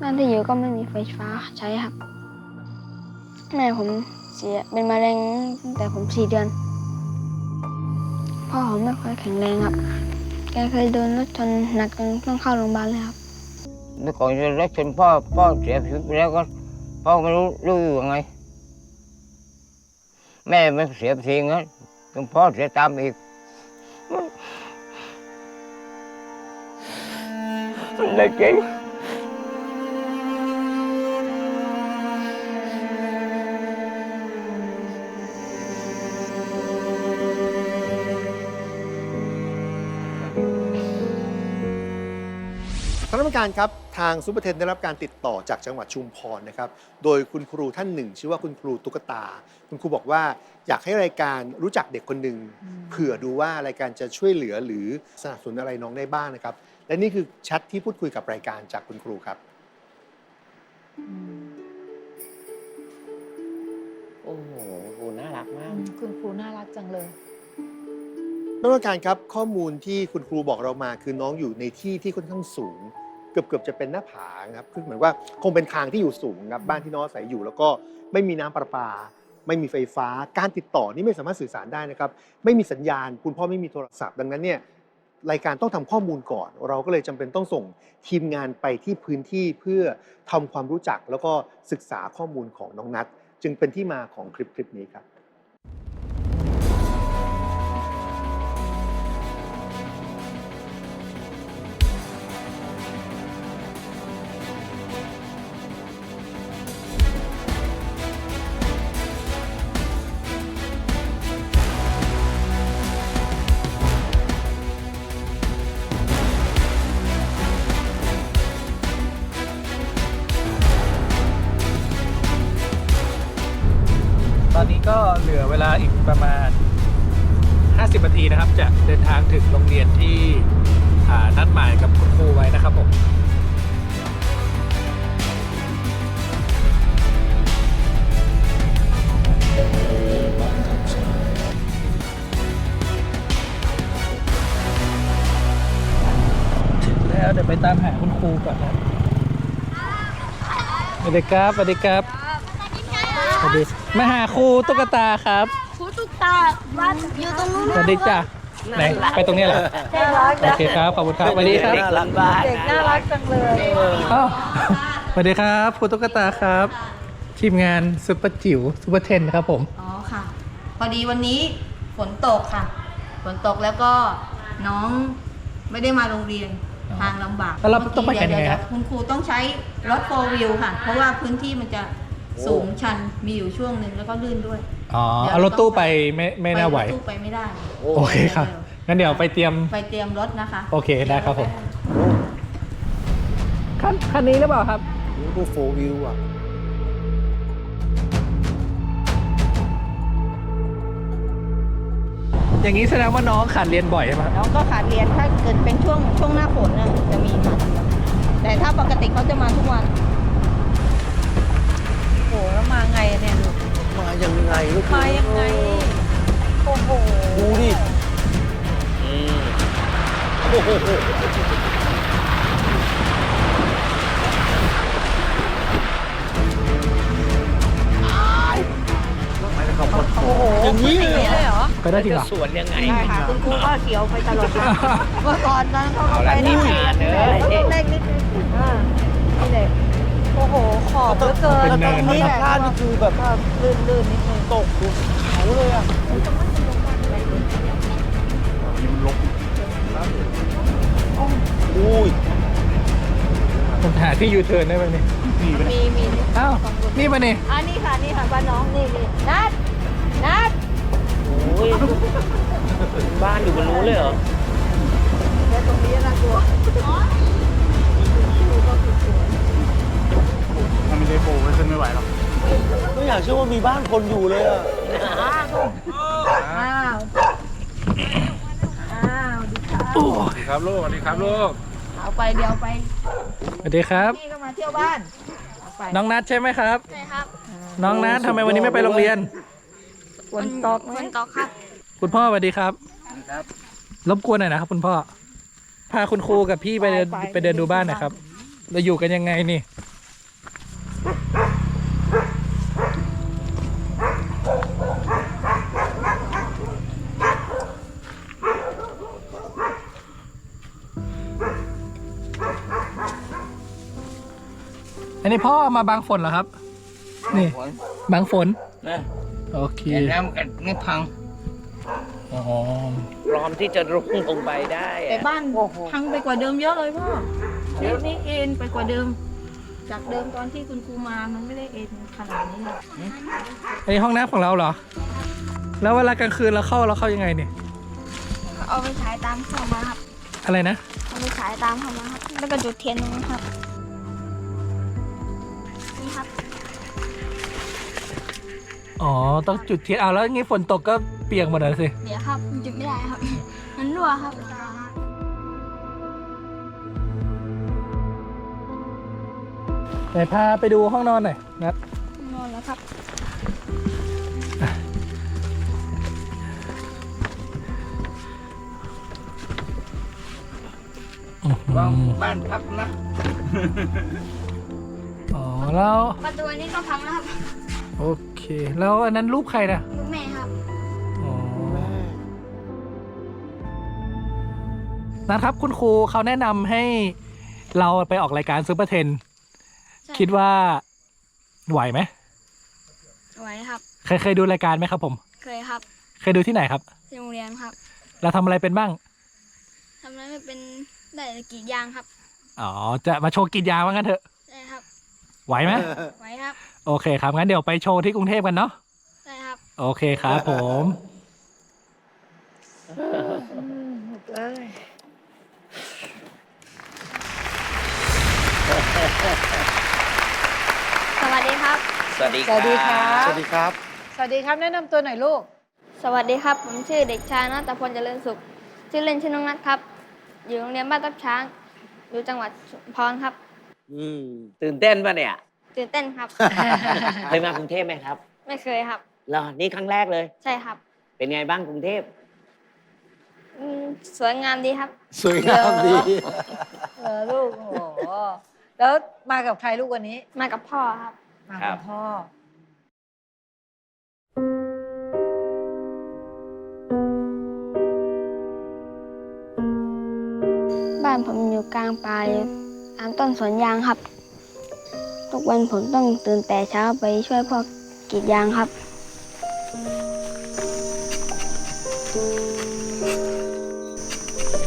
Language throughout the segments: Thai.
บ้านที่อยู่ก็ไม่มีไฟฟ้าใช้ครับ แม่ผมเสียเป็นมะเร็งตั้งแต่ผมสี่เดือน พ่อผมไม่ค่อยแข็งแรงครับ แกเคยโดนรถชนหนักจนต้องเข้าโรงพยาบาลเลยครับเมื่อก่อนจะรถชนพ่อพ่อเสียชีวิตไปแล้วก็พ่อไม่รู้รู้อยู่ยังไง แม่มันเสียไปทีงั้นจนพ่อเสียตามอีกมันได้จริง ท่านผู้การครับทางซูเปอร์เทนได้รับการติดต่อจากจังหวัดชุมพรนะครับ โดยคุณครูท่านหนึ่ง ชื่อว่าคุณครูตุ๊กตา คุณครูบอกว่าอยากให้รายการรู้จักเด็กคนหนึ่งเผื่อดูว่ารายการจะช่วยเหลือหรือสนับสนุนอะไรน้องได้บ้างนะครับ และนี่คือแชทที่พูดคุยกับรายการจากคุณครูครับโอ้โหครูน่ารักมาก คุณครูน่ารักจังเลยท่านผู้การครับข้อมูลที่คุณครูบอกเรามาคือน้องอยู่ในที่ที่ค่อนข้างสูง เกือบเกือบจะเป็นหน้าผาครับคือเหมือนว่าคงเป็นทางที่อยู่สูงครับบ้านที่น้องอาศัยอยู่ แล้วก็ไม่มีน้ำประปา ไม่มีไฟฟ้า การติดต่อนี่ไม่สามารถสื่อสารได้นะครับ ไม่มีสัญญาณ คุณพ่อไม่มีโทรศัพท์ ดังนั้นเนี่ยรายการต้องทำข้อมูลก่อน เราก็เลยจำเป็นต้องส่งทีมงานไปที่พื้นที่เพื่อทำความรู้จักแล้วก็ศึกษาข้อมูลของน้องนัทจึงเป็นที่มาของคลิปคลิปนี้ครับ อนนี้ก็เหลือเวลาอีกประมาณ 50นาทีนะครับ จะเดินทางถึงโรงเรียนที่อ่านัดหมายกับคุณครูไว้นะครับผมถึงแล้วเดี๋ยวไปตามหาคุณครูก่อนนะสวัสดีครับสวัสดีครับสวัสดี มาหาครูตุ๊กตาครับ ครูตุ๊กตาบ้านอยู่ตรงนู้นสวัสดีจ้ะไหนไปตรงนี้เหรอน่ารักโอเคครับขอบคุณครับสวัสดีครับน่ารักบ้านเด็กน่ารักจังเลยอ้าวสวัสดีครับครูตุ๊กตาครับ ทีมงานซุปเปอร์จิ๋วซุปเปอร์เทนครับผม อ๋อค่ะ พอดีวันนี้ฝนตกค่ะ ฝนตกแล้วก็น้องไม่ได้มาโรงเรียนอ๋อทางลำบากแล้วเราต้องไปกันยังไงเดี๋วครับๆคุณครูต้องใช้รถโฟวิวค่ะ เพราะว่าพื้นที่มันจะ สูงชันมีอยู่ช่วงหนึ่งแล้วก็ลื่นด้วย อ๋อเอารถตู้ไปไม่ไม่น่าไหวปรถตู้ไปไม่ได้โอเคครับงั้นเดี๋ยวไปเตรียมไปเตรียมรถนะคะ โอเคได้ครับผมคันคันนี้หรือเปล่าครับดูโฟวิวอะอย่างนี้แสดงว่าน้องขาดเรียนบ่อยใช่ไหมครับน้องก็ขาดเรียนถ้าเกิดเป็นช่วงช่วงหน้าฝนน่ะจะมีมาแต่ถ้าปกติเขาจะมาทุกวันโอ้โห แล้วมาไงเนี่ยลูกมายังไงลูกมายังไง โอ้โห ดูดิโอ้โหโอ้โหอย่างนี้นี้เลยเหรอเลยเหรอไปได้จริงเหรอสวนยังไงใช่ค่ะคุณครูก็เขียวไปตลอดทางเมื่อก่อนนั้นเขาเอาก็ละไปนี่ได้ผ่านเนอะเล็กนิดนึงอ่านี่เด็กโอ้โห ขอบเหลือเกินเป็นเนิน ตรงนี้แหละพลาดนี่คือแบบลื่นลื่นๆนิดนึงตกดูเขาเลยอะอุ้ยผมหาที่ยูเทิร์นได้ไหมเนี่ยมีมีอ้าวนี่มาเนี่ยอันนี้ค่ะนี่ค่ะบ้านน้องนี่นี่นัดนัดโอ้ยบ้านอยู่บนรู้นเลยเหรอเดี๋ยวตรงนี้นะตัว ไม่อยากเชื่อว่ามีบ้านคนอยู่เลยอะอ้าว อ้าวดีค่ะสวัสดีครับลูกสวัสดีครับลูกเอาไปเดี๋ยวไป สวัสดีครับ พี่ก็มาเที่ยวบ้านเอาไปน้องนัทใช่ไหมครับ ใช่ครับน้องนัททำไมวันนี้ไม่ไปโรงเรียน ฝนตกไหมฝนตกครับ คุณพ่อสวัสดีครับ รบกวนหน่อยนะครับคุณพ่อ พาคุณครูกับพี่ไปเดินไปเดินดูบ้านหน่อยครับ เราอยู่กันยังไงนี่ นนี้พ่อเอามาบางฝนเหรอครับ นี่ ฝนบางฝน นะโอเคแต่น้ำกัดไม่พังอ๋อ พร้อมที่จะรุ่งลงไปได้แต่อะบ้านพังไปกว่าเดิมเยอะเลยพ่อนี่นี่เอ็นไปกว่าเดิม จากเดิมตอนที่คุณครูมามันไม่ได้เอ็นขนาดนี้เลยอันนี้ห้องน้ำของเราเหรอ แล้วเวลากลางคืนเราเข้าเราเข้ายังไงเนี่ย เอาไปฉายตามเข้ามาครับอะไรนะ เอาไปฉายตามเข้ามาครับ แล้วก็จุดเทียนตรงนี้ครับ อ๋อ ต้องจุดเทียนเอาแล้วงี้ฝนตกก็เปียกหมดเลยสิ เดี๋ยวครับมันจุดไม่ได้ครับ มันรั่วครับ ไหนพาไปดูห้องนอนหน่อยนัดนอนแล้วครับอื้อหือวางบ้านพักนะอ๋อแล้วประตูอันนี้ก็พังแล้วครับ โอเค แล้วอันนั้นรูปใครนะลูกแม่ครับ อ๋อนะครับคุณครูเขาแนะนำให้เราไปออกรายการซูเปอร์เทนใช่คิดว่า ไหวไหมไหวครับ เคยเคยดูรายการไหมครับผม เคยครับเคยดูที่ไหนครับ ที่โรงเรียนครับเราทำอะไรเป็นบ้าง ทำอะไรไม่เป็นได้แต่กรีดยางครับ อ๋อ จะมาโชว์กรีดยางว่างั้นเถอะใช่ครับ ไหวไหมไหวครับ โอเคครับ งั้นเดี๋ยวไปโชว์ที่กรุงเทพกันเนาะใช่ครับ โอเคครับผมสวัสดีครับ สวัสดีสวัสดีครับสวัสดีครับ สวัสดีครับแนะนำตัวหน่อยลูก สวัสดีครับ ผมชื่อเด็กชายนัตพลเจริญสุข ชื่อเล่นชื่อน้องนัทครับ อยู่โรงเรียนบ้านตับช้าง อยู่จังหวัดชุมพรครับ อืมตื่นเต้นป่ะเนี่ย ตื่นเต้นครับ เคยมากรุงเทพไหมครับไม่เคยครับ เหรอนี่ครั้งแรกเลย ใช่ครับเป็นไงบ้างกรุงเทพอืมสวยงามดีครับ สวยงามดีเออลูกโอ้โหแล้วมากับใครลูกวันนี้ มากับพ่อครับ มาครักับบพ่อ บ้านผมอยู่กลางป่าอยู่ ตามต้นสวนยางครับ ทุกวันผมต้องตื่นแต่เช้าไปช่วยพ่อกรีดยางครับ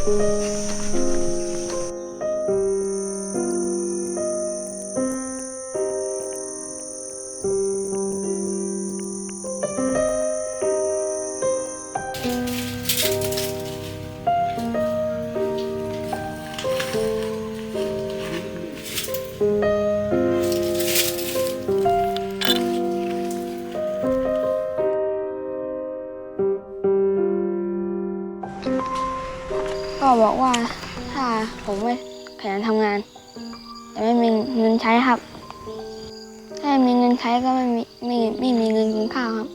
ก็ บอกว่าถ้าผมไม่ขยันทำงาน จะไม่มีเงินใช้ครับ ถ้าไม่มีเงินใช้ก็ไม่มีไม่ไม่มีเงินกินข้าวครับ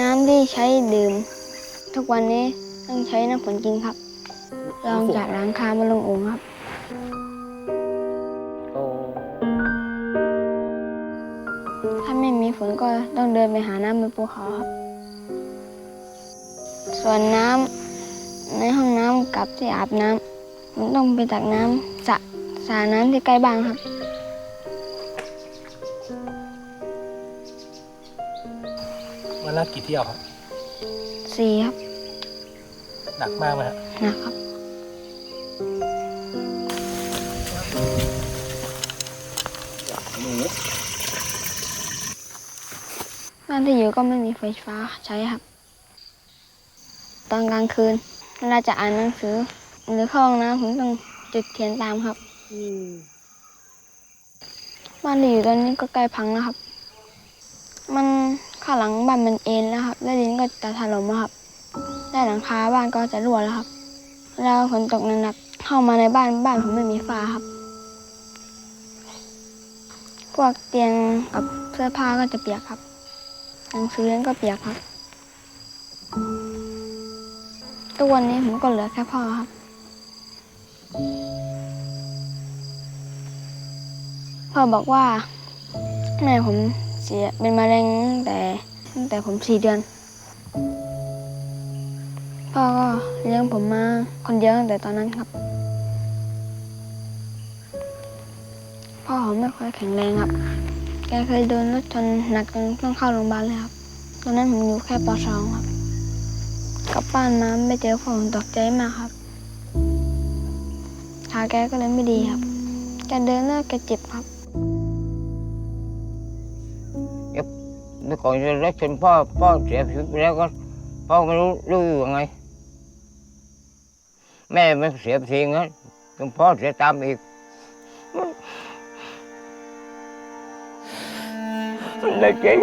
น้ำที่ใช้ดื่ม ทุกวันนี้ต้องใช้น้ำฝนกินครับลองจากหลังคามาลงโอ่งครับโอ้ถ้าไม่มีฝนก็ต้องเดินไปหาน้ำบนภูเขาครับ ส่วนน้ำในห้องน้ำกับที่อาบน้ำผมต้องไปตักน้ำสระสระน้ำที่ใกล้บ้านครับ วันละกี่เที่ยวครับสี่ครับหนักมากไหมฮะนะครับบ้านที่อยู่ก็ไม่มีไฟฟ้าใช้ครับ ตอนกลางคืนเวลาจะอ่านหนังสือ หรือเข้าห้องน้ำผมต้องจุดเทียนตามครับบ้านที่อยู่ตอนนี้ก็ใกล้พังแล้วครับ มันข้างหลังบ้านมันเอ็นแล้วครับ แล้วดินก็จะถล่มแล้วครับ ได้านหลังคาบ้านก็จะรั่วแล้วครับเวลาฝนตกหนักๆเข้ามาในบ้านบ้านผมไม่มีฟ้าครับ พวกเตียงกับเสื้อผ้าก็จะเปียกครับ หนังสือเรียนก็เปียกครับ ทุกวันนี้ผมก็เหลือแค่พ่อครับ พ่อบอกว่าแม่ผมเสียเป็นมะเร็งตั้งแต่ตั้งแต่ผมสี่เดือน พ่อก็เลี้ยงผมมาคนเดียวตั้งแต่ตอนนั้นครับ พ่อผมไม่ค่อยแข็งแรงครับ แกเคยโดนรถชนหนักจนต้องเข้าโรงพยาบาลเลยครับ ตอนนั้นผมอยู่แค่ปสองครับ กลับบ้านมาไม่เจอผมตกใจมากครับขาแกก็เลยไม่ดีครับแกเดินแล้วแกเจ็บครับเมื่อก่อนรถชนพ่อพ่อเสียชีวิตไปแล้วก็พ่อไม่รู้รู้อยู่ยังไง แม่มันเสียไปทีงั้นจนพ่อเสียตามอีกเด็กจริง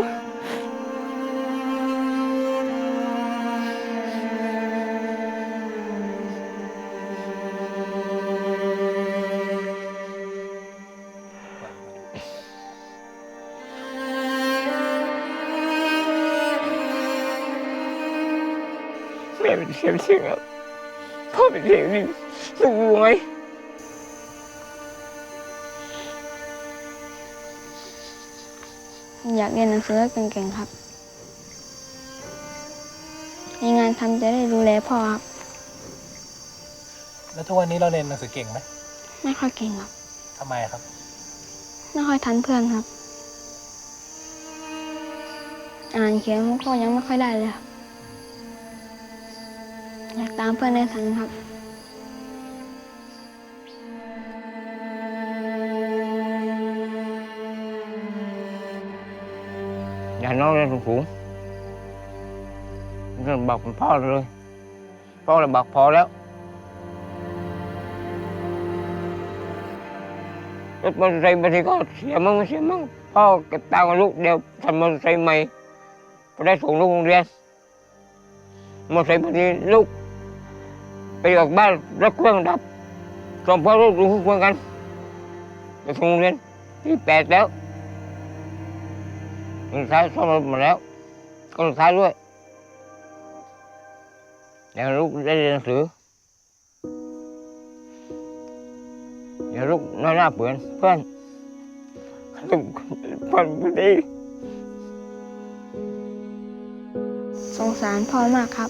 เป็นเสียงเสียงครับพ่อเป็นเสียงนี่รู้อยู่ไหมอยากเรียนหนังสือให้เก่งๆครับ มีงานทำจะได้ดูแลพ่อครับ แล้วทุกวันนี้เราเรียนหนังสือเก่งไหมไม่ค่อยเก่งครับ ทำไมครับ ไม่ค่อยทันเพื่อนครับ อ่านเขียนผมก็ยังไม่ค่อยได้เลยครับ อยากตามเพื่อนได้ทันครับอย่าน้องเรียนสูงๆก็บอกพ่อเลย พ่อเลยบอกพอแล้วรถมอเตอร์ไซค์บางทีก็เสียมั่งเสียมั่งพ่อเก็บตังค์ลูกเดียวทำมอเตอร์ไซค์ใหม่ไปได้ส่งลูกโรงเรียนมอเตอร์ไซค์บางทีลูก ไปออกบ้านรถเครื่องดับส่งพ่อลูกดูเครื่องกันไปส่งโรงเรียนที่แปดแล้วสุดท้ายซ่อมรถมดแล้ว ก็สุดท้ายด้วยอย่าลูกได้เรียนหนังสืออย่าลูกน้อยหน้าเปือนเพื่อนลูกเพื่อนไม่ดีสงสารพ่อมากครับ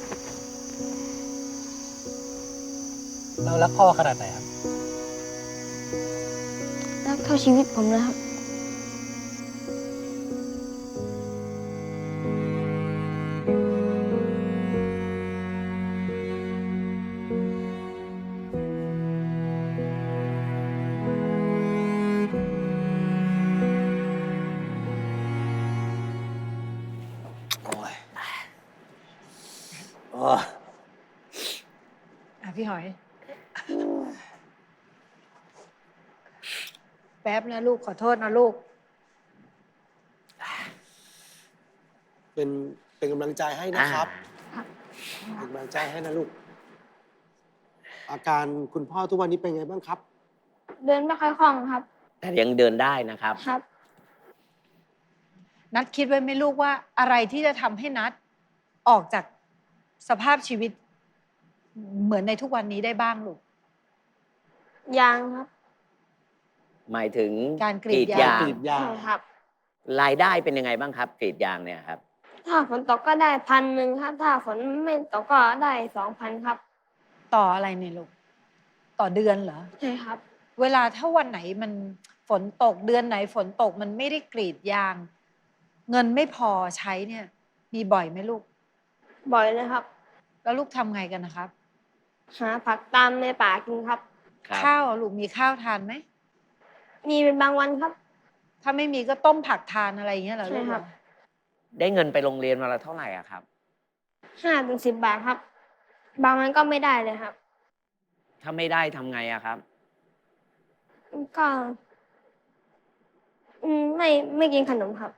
เรารักพ่อขนาดไหนครับ รักเท่าชีวิตผมเลยครับอะพี่หอย แป๊บนะลูกขอโทษนะลูก เป็นเป็นกำลังใจให้นะครับครับ เป็นกำลังใจให้นะลูก อาการคุณพ่อทุกวันนี้เป็นไงบ้างครับ เดินไม่ค่อยคล่องครับ แต่ยังเดินได้นะครับ ครับ นัดคิดไว้ไหมลูกว่าอะไรที่จะทำให้นัดออกจากสภาพชีวิต เหมือนในทุกวันนี้ได้บ้างลูก ยางครับ หมายถึงการกรีดยาง กรีดยาง ใช่ครับรายได้เป็นยังไงบ้างครับกรีดยางเนี่ยครับ ถ้าฝนตกก็ได้พันหนึ่งครับ ถ้าฝนไม่ตกก็ได้สองพันครับต่ออะไรเนี่ยลูก ต่อเดือนเหรอ ใช่ครับ เวลาถ้าวันไหนมันฝนตกเดือนไหนฝนตกมันไม่ได้กรีดยาง เงินไม่พอใช้เนี่ย มีบ่อยไหมลูก บ่อยเลยครับ แล้วลูกทำไงกันนะครับ หาผักตามในป่ากินครับ ครับ ข้าวลูกมีข้าวทานไหม มีเป็นบางวันครับ ถ้าไม่มีก็ต้มผักทานอะไรอย่างเงี้ยเหรอลูกใช่ครับ ได้เงินไปโรงเรียนวันละเท่าไหร่อะครับ ห้าถึงสิบบาทครับ บางวันก็ไม่ได้เลยครับ ถ้าไม่ได้ทำไงอะครับ ก็ อืมไม่ไม่กินขนมครับ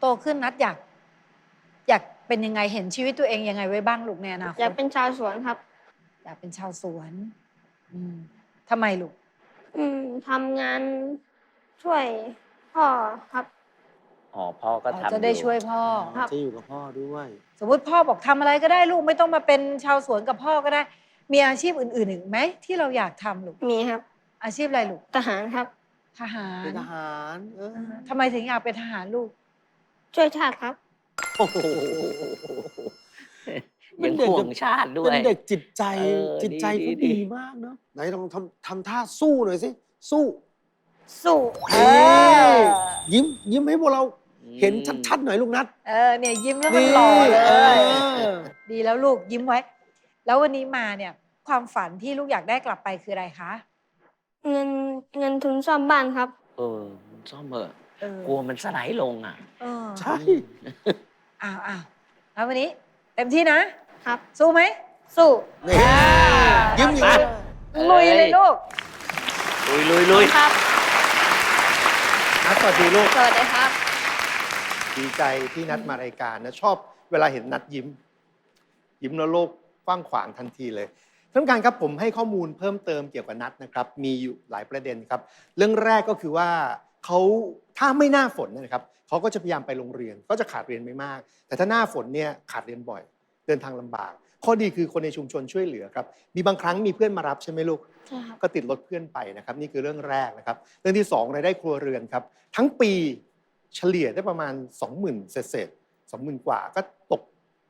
โตขึ้นนัดอยาก อยากเป็นยังไงเห็นชีวิตตัวเองยังไงไว้บ้างลูกในอนาคตอยากเป็นชาวสวนครับ อยากเป็นชาวสวน อืมทำไมลูก อืมทำงานช่วยพ่อครับ อ๋อพ่อก็อ๋อทำจะได้อยู่ช่วยพ่อ ครับ จะอยู่กับพ่อด้วย สมมติพ่อบอกทำอะไรก็ได้ลูกไม่ต้องมาเป็นชาวสวนกับพ่อก็ได้ มีอาชีพอื่นๆอีกไหมที่เราอยากทำลูกมีครับ อาชีพอะไรลูกทหารครับ ทหารเป็นทหารเออทำไมถึงอยากเป็นทหารลูก ช่วยชาติครับ โอ้โห ยังห่วงชาติด้วย เป็นเด็กจิตใจเออจิตใจดีเขาดี ดีมากเนาะไหนลองทำทำท่าสู้หน่อยสิ สู้สู้นี่ยิ้มยิ้มให้พวกเราอืมเห็นชัดๆหน่อยลูกนัดเออเนี่ยยิ้มแล้วมันหล่อเลเอย อดีแล้วลูกยิ้มไว้ แล้ววันนี้มาเนี่ย ความฝันที่ลูกอยากได้กลับไปคืออะไรคะเงินเงินทุนซ่อมบ้านครับ เออซ่อมเถอะเออกลัวมันสไลด์ลงอะ เออใช่ อ้าวอ้าวแล้ววันนี้ เต็มที่นะ ครับ สู้ไหมสู้นี่ยิ้มอยู่มาลุยเลยลูกลุยลุยลุยครับนัดสวัสดีลูกสวัสดีครับ ดีใจที่นัดมารายการนะชอบเวลาเห็นนัดยิ้ม ยิ้มแล้วโลกกว้างขวางทันทีเลยท่านผู้การครับผมให้ข้อมูลเพิ่มเติมเกี่ยวกับนัดนะครับ มีอยู่หลายประเด็นครับ เรื่องแรกก็คือว่าเขาถ้าไม่หน้าฝนนะครับเขาก็จะพยายามไปโรงเรียนก็จะขาดเรียนไม่มาก แต่ถ้าหน้าฝนเนี่ยขาดเรียนบ่อยเดินทางลำบาก ข้อดีคือคนในชุมชนช่วยเหลือครับ มีบางครั้งมีเพื่อนมารับใช่ไหมลูกใช่ครับก็ติดรถเพื่อนไปนะครับ นี่คือเรื่องแรกนะครับ เรื่องที่ 2 รายได้ครัวเรือนครับ ทั้งปีเฉลี่ยได้ประมาณ 20,000เศษเศษสองหมื่นกว่าก็ตก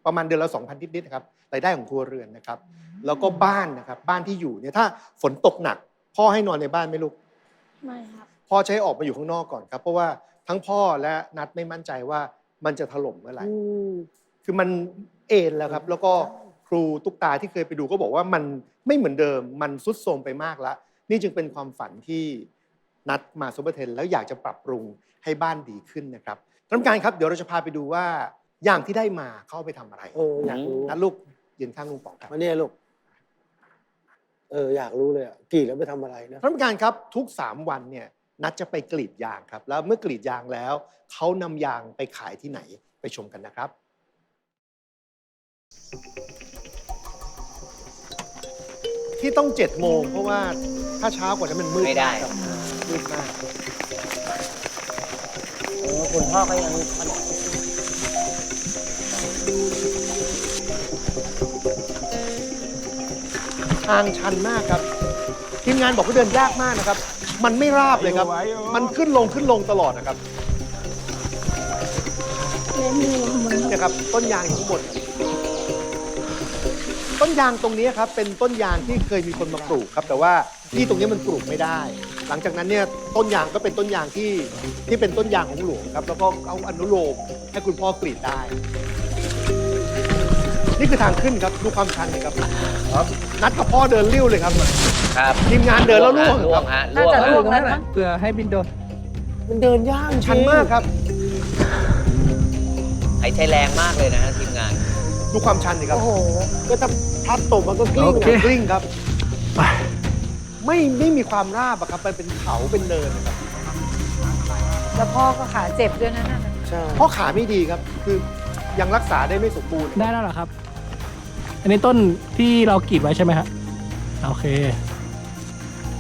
ประมาณเดือนละ2,000นิดๆนะครับรายได้ของครัวเรือนนะครับ แล้วก็บ้านนะครับ บ้านที่อยู่เนี่ยถ้าฝนตกหนัก พ่อให้นอนในบ้านไหมลูกไม่ครับพ่อใช้ออกมาอยู่ข้างนอกก่อนครับ เพราะว่าทั้งพ่อและนัดไม่มั่นใจว่ามันจะถล่มเมื่อไหร่คือมัน เอ็นแล้วครับ แล้วก็ครูตุ๊กตาที่เคยไปดูก็บอกว่ามันไม่เหมือนเดิมมันซุดโทรมไปมากแล้ว นี่จึงเป็นความฝันที่นัดมาซูเปอร์เทนแล้วอยากจะปรับปรุงให้บ้านดีขึ้นนะครับท่านผู้การครับเดี๋ยวเราจะพาไปดูว่าอย่างที่ได้มาเข้าเอาไปทำอะไรเอออยากรู้ นัดลูกยืนข้างลุงป๋องครับ มาเนี่ยลูก เออ อยากรู้เลยอะกรีดแล้วไปทำอะไรนะ ท่านผู้การครับทุก 3 วันเนี่ยนัดจะไปกรีดยางครับ แล้วเมื่อกรีดยางแล้ว เขานำยางไปขายที่ไหนไปชมกันนะครับ ที่ต้อง7จ็ดโมงเพราะว่าถ้าเช้ากว่านั้นมันมืดไม่ได้ากครับมืดมากเออคุณพ่อก็ยังทางชันมากครับทีมงานบอกว่าเดินยากมากนะครับ มันไม่ราบเลยครับ มันขึ้นลงขึ้นลงตลอดนะครับเล่นนี่ข้างบนครับเนี่ยครับต้นยางอยู่ข้างบนครับ ต้นยางตรงนี้ครับเป็นต้นยางที่เคยมีคนมาปลูกครับ แต่ว่าที่ตรงนี้มันปลูกไม่ได้ หลังจากนั้นเนี่ยต้นยางก็เป็นต้นยางที่ที่เป็นต้นยางของหลวงครับ แล้วก็เอาอนุโลมให้คุณพ่อกรีดได้ นี่คือทางขึ้นครับดูความชันเลยครับครับ นัดกับพ่อเดินเลี้ยวเลยครับครับทีมงานเดินแล้วล่วงล่วครังบฮะน่าจะฮล่วงแล้วมั้งเพื่อให้บินโดนมันเดินยากชันมากครับ หายใจแรงมากเลยนะฮะทีมงาน ดูความชันเลยครับ โอ้โห ก็ถ้า พลัดตกมันก็กลิ้งโอเคอะกลิ้งครับไม่ไม่มีความราบอะครับมันเป็นเขาเป็นเนินนะครับแล้วพ่อก็ขาเจ็บด้วยนะนั่นน่ะใช่เพราะขาไม่ดีครับคือยังรักษาได้ไม่สมบูรณ์ได้แล้วเหรอครับ อันนี้ต้นที่เรากรีดไว้ใช่ไหมฮะโอเค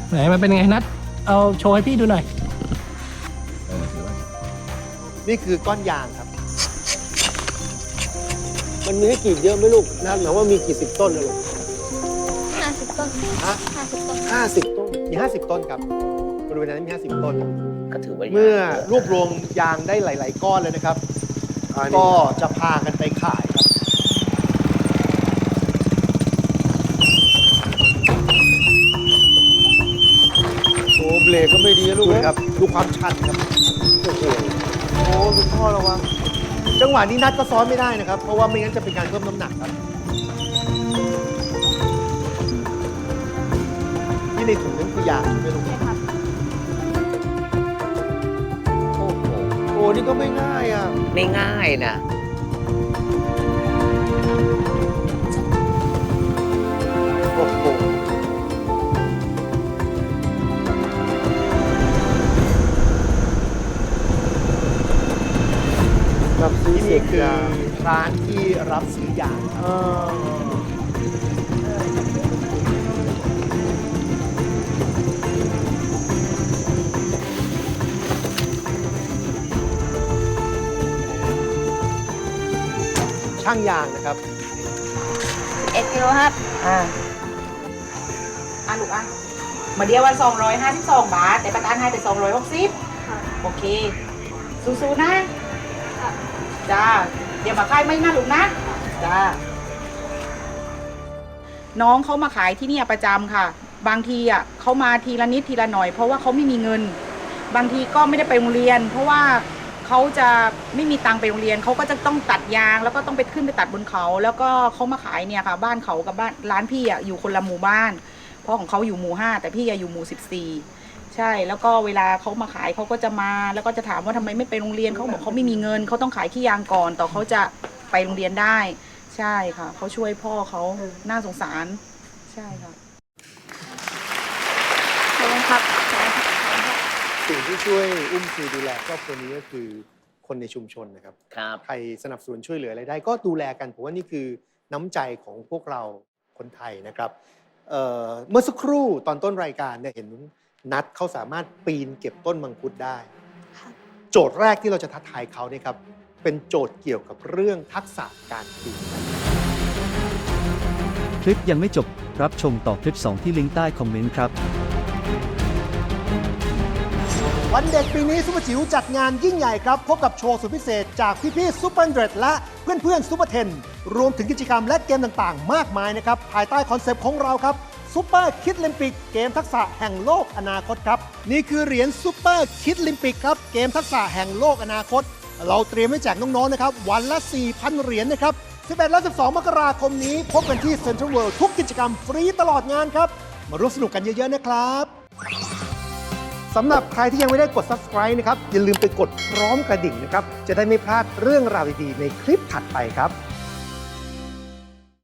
ไหนมันเป็นไงนัด เอาโชว์ให้พี่ดูหน่อย นี่คือก้อนยางครับ มันมีให้กรีดเยอะไหมลูกนะหมายว่ามีกี่สิบต้นนะลูก ห้าสิบต้นฮะ ห้าสิบต้น ห้าสิบต้น มี 50 ต้นครับบริเวณนั้นมี 50 ต้น ก็ถือว่าเมื่อรวบรวมยางได้หลาย ๆ ก้อนเลยนะครับอันนี้ก็จะพากันไปขายครับ โอ้เบรกก็ไม่ดีนะลูดูกนะครับ ดูความชันครับ โอ้โหโอ้คุณพ่อระวัง จังหวะนี้นัดก็ซ้อนไม่ได้นะครับ เพราะว่าไม่งั้นจะเป็นการเพิ่มน้ำหนักครับที่ในถุงนั้นคือยางใช่ไหมลูกใช่ครับโอ้โหโอ้นี่ก็ไม่ง่ายอะ ไม่ง่ายนะ รับซื้อที่เศนี่ษคือยางร้านที่รับซื้อยางครับเออช่างยางนะครับ เอ็ดกิโลครับอ่าอะลูกอะมาเดียววันสองร้อยห้าสิบสองบาท แต่ประกันให้ไปสองร้อยหกสิบค่ะโอเค สู้ๆนะ จ้าเดี๋ยวมาขายไม่นะลูกนะจ้าน้องเขามาขายที่เนี่ยประจำค่ะ บางทีอะเขามาทีละนิดทีละหน่อย เพราะว่าเขาไม่มีเงิน บางทีก็ไม่ได้ไปโรงเรียน เพราะว่าเขาจะไม่มีตังค์ไปโรงเรียนเขาก็จะต้องตัดยางแล้วก็ต้องไปขึ้นไปตัดบนเขา แล้วก็เขามาขายเนี่ยค่ะ บ้านเขากับบ้านร้านพี่อะอยู่คนละหมู่บ้าน เพราะของเขาอยู่หมู่ห้าแต่พี่อะอยู่หมู่สิบสี่ ใช่แล้วก็เวลาเขามาขายเขาก็จะมา แล้วก็จะถามว่าทำไมไม่ไปโรงเรียนเขาบอกเขาไม่มีเงินเขาต้องขายขี้ยางก่อนต่อเขาจะไปโรงเรียนได้ ใช่ค่ะเขาช่วยพ่อเขาน่าสงสาร ใช่ค่ะขอบคุณครับใช่ครับสิ่งที่ช่วยอุ้มชูดูแลครอบครัวนี้ก็คือคนในชุมชนนะครับ ครับ ใครสนับสนุนช่วยเหลืออะไรได้ ก็ดูแลกันผมว่านี่คือน้ำใจของพวกเราคนไทยนะครับเอ่อเมื่อสักครู่ตอนต้นรายการเนี่ยเห็น นัดเขาสามารถปีนเก็บต้นมังคุดได้ครับโจทย์แรกที่เราจะท้าทายเขาเนี่ยครับ เป็นโจทย์เกี่ยวกับเรื่องทักษะการปีนคลิปยังไม่จบ รับชมต่อคลิป 2 ที่ลิงก์ใต้คอมเมนต์ครับ วันเด็กปีนี้ซุปเปอร์จิ๋วจัดงานยิ่งใหญ่ครับ พบกับโชว์สุดพิเศษจากพี่ๆซุปเปอร์เดรดและเพื่อนๆซุปเปอร์เทนรวมถึงกิจกรรมและเกมต่างๆ มากมายนะครับ ภายใต้คอนเซปต์ของเราครับ ซูเปอร์คิดลิมปิกเกมทักษะแห่งโลกอนาคตครับ นี่คือเหรียญซูเปอร์คิดลิมปิกครับ เกมทักษะแห่งโลกอนาคต เราเตรียมไว้แจกน้องๆนะครับ วันละ 4,000 เหรียญนะครับ 11 และ 12 มกราคมนี้ พบกันที่เซ็นทรัลเวิลด์ทุกกิจกรรมฟรีตลอดงานครับ มาร่วมสนุกกันเยอะๆนะครับสำหรับใครที่ยังไม่ได้กด subscribe นะครับ อย่าลืมไปกดพร้อมกระดิ่งนะครับ จะได้ไม่พลาดเรื่องราวดีๆ ในคลิปถัดไปครับ